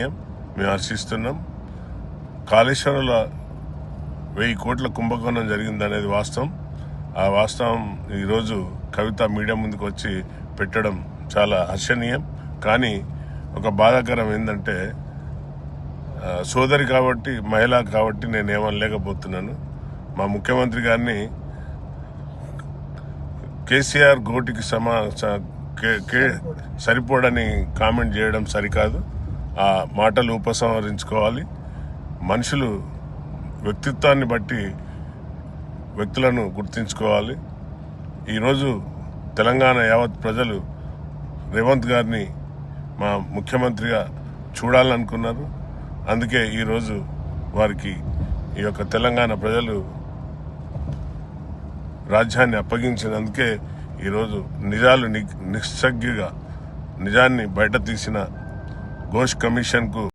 మేము హర్షిస్తున్నాం కాళేశ్వరంలో వెయ్యి కోట్ల కుంభకోణం జరిగిందనేది వాస్తవం. ఆ వాస్తవం ఈరోజు కవిత మీడియా ముందుకు వచ్చి పెట్టడం చాలా హర్షణీయం. కానీ ఒక బాధాకరం ఏంటంటే సోదరి కాబట్టి మహిళ కాబట్టి నేను ఏమనలేకపోతున్నాను. మా ముఖ్యమంత్రి గారిని కేసీఆర్ గోటికి సమా కే- సరిపోడని కామెంట్ చేయడం సరికాదు. ఆ మాటలు ఉపసంహరించుకోవాలి. మనుషులు వ్యక్తిత్వాన్ని బట్టి వ్యక్తులను గుర్తించుకోవాలి. ఈరోజు తెలంగాణ యావత్ ప్రజలు రేవంత్ గారిని మా ముఖ్యమంత్రిగా చూడాలనుకున్నారు. అందుకే ఈరోజు వారికి ఈ యొక్క తెలంగాణ ప్రజలు రాజ్యాన్ని అప్పగించినందుకే ఈరోజు నిజాలు ని- నిజాన్ని బయట తీసిన घोष कमीशन को